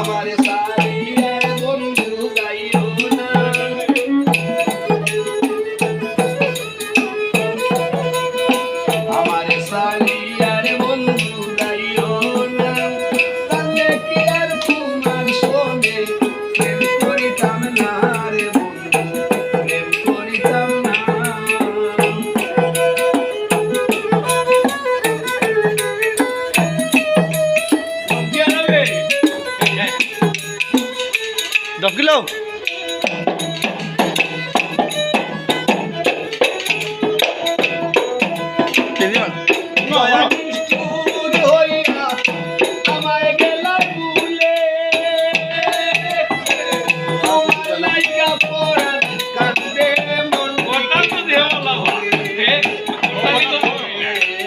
Amar es algo দশ kilo.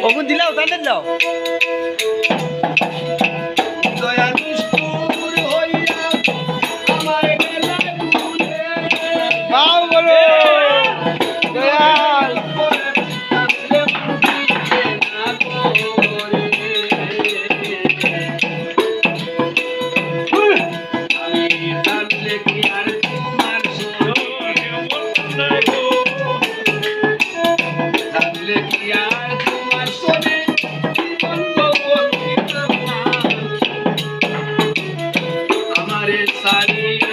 ওগুন দিলাও তাদের দিলাও। Salut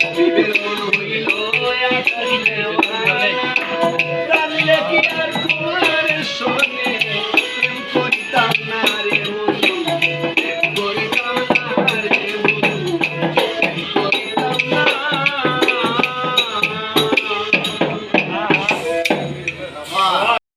Bibili